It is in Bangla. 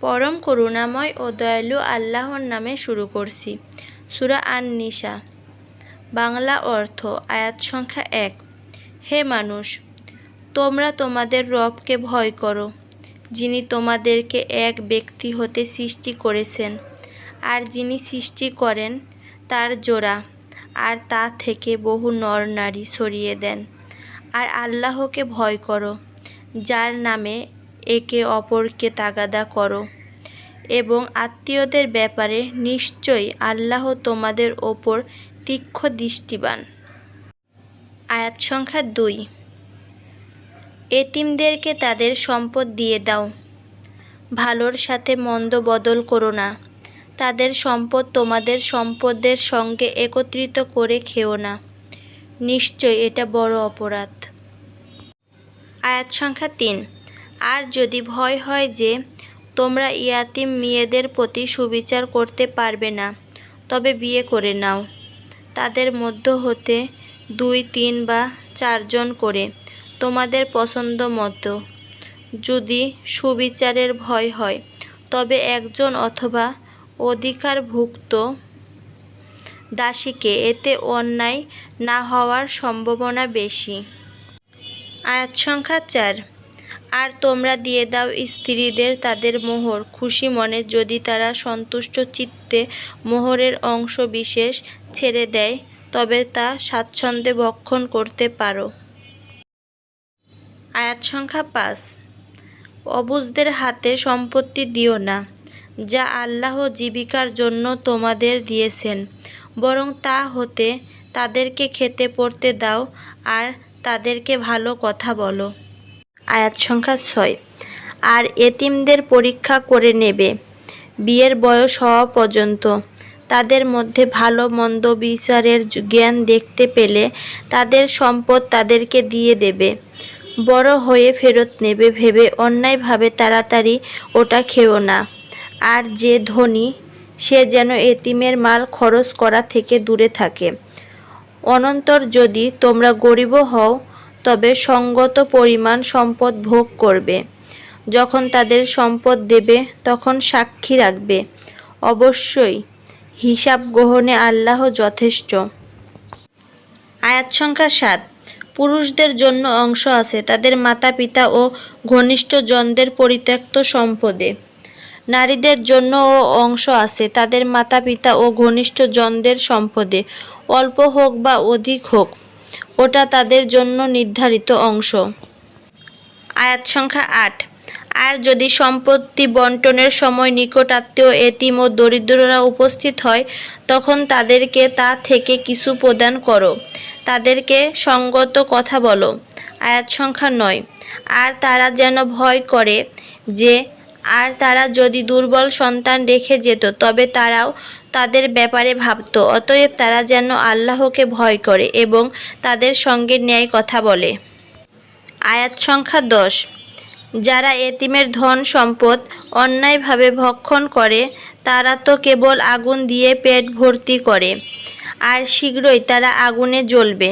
পরম করুণাময় ও দয়ালু আল্লাহর নামে শুরু করছি। সুরা আন নিসা বাংলা অর্থ, আয়াত সংখ্যা এক। হে মানুষ, তোমরা তোমাদের রবকে ভয় করো, যিনি তোমাদেরকে এক ব্যক্তি হতে সৃষ্টি করেছেন। আর যিনি সৃষ্টি করেন, তার জোড়া, আর তা থেকে বহু নর নারী সরিয়ে দেন। আর আল্লাহকে ভয় করো, যার নামে একে অপরকে তাগাদা করো। এবং আত্মীয়দের ব্যাপারে নিশ্চয়ই আল্লাহ তোমাদের ওপর তীক্ষ্ণ দৃষ্টিবান। আয়াত সংখ্যা দুই। এতিমদেরকে তাদের সম্পদ দিয়ে দাও। ভালোর সাথে মন্দ বদল করো না। তাদের সম্পদ তোমাদের সম্পদের সঙ্গে একত্রিত করে খেও না। নিশ্চয় এটা বড় অপরাধ। আয়াত সংখ্যা তিন। আর যদি ভয় হয় যে, তোমরা ইয়াতিম মেয়েদের প্রতি সুবিচার করতে পারবে না, তবে বিয়ে করে নাও। তাদের মধ্য হতে দুই, তিন বা চারজন করে তোমাদের পছন্দ মতো। যদি সুবিচারের ভয় হয়, তবে একজন অথবা অধিকারভুক্ত দাসীকে এতে অন্যায় না হওয়ার সম্ভাবনা বেশি। আয়াত সংখ্যা চার। আর তোমরা দিয়ে দাও স্ত্রীদের তাদের মোহর। খুশি মনে যদি তারা সন্তুষ্ট চিত্তে মোহরের অংশ বিশেষ ছেড়ে দেয়, তবে তা স্বাচ্ছন্দ্যে ভক্ষণ করতে পারো। আয়াত সংখ্যা পাঁচ। অবুজদের হাতে সম্পত্তি দিও না, যা আল্লাহ জীবিকার জন্য তোমাদের দিয়েছেন। বরং তা হতে তাদেরকে খেতে পড়তে দাও আর তাদেরকে ভালো কথা বলো। আয়াত সংখ্যা ছয়। আর এতিমদের পরীক্ষা করে নেবে। বিয়ের বয়স হওয়া পর্যন্ত তাদের মধ্যে ভালো মন্দ বিচারের জ্ঞান দেখতে পেলে তাদের সম্পদ তাদেরকে দিয়ে দেবে। বড় হয়ে ফেরত নেবে ভেবে অন্যায়ভাবে তাড়াতাড়ি ওটা খেও না। আর যে ধনী, সে যেন এতিমের মাল খরচ করা থেকে দূরে থাকে। অনন্তর যদি তোমরা গরিব হও তবে সঙ্গত পরিমাণ সম্পদ ভোগ করবে। যখন তাদের সম্পদ দেবে, তখন সাক্ষী রাখবে। অবশ্যই, হিসাব গ্রহণে আল্লাহ যথেষ্ট। আয়াত সংখ্যা সাত, পুরুষদের জন্য অংশ আছে তাদের মাতা পিতা ও ঘনিষ্ঠ জনদের পরিত্যক্ত সম্পদে। নারীদের জন্যও অংশ আছে তাদের মাতা পিতা ও ঘনিষ্ঠ জনদের সম্পদে। অল্প হোক বা অধিক হোক ওটা তাদের জন্য নির্ধারিত অংশ। আয়াত সংখ্যা আট। আর যদি সম্পত্তি বন্টনের সময় নিকট আত্মীয়, এতিম ও দরিদ্ররা উপস্থিত হয়, তখন তাদেরকে তা থেকে কিছু প্রদান করো। তাদেরকে সঙ্গত কথা বলো। আয়াত সংখ্যা নয়। আর তারা যেন ভয় করে যে, আর তারা যদি দুর্বল সন্তান রেখে যেত, তবে তারাও তাদের ব্যাপারে ভাবত, অতএব তারা যেন আল্লাহকে ভয় করে এবং তাদের সঙ্গে ন্যায় কথা বলে। আয়াত সংখ্যা দশ। যারা এতিমের ধন সম্পদ অন্যায়ভাবে ভক্ষণ করে, তারা তো কেবল আগুন দিয়ে পেট ভর্তি করে। আর শীঘ্রই তারা আগুনে জ্বলবে।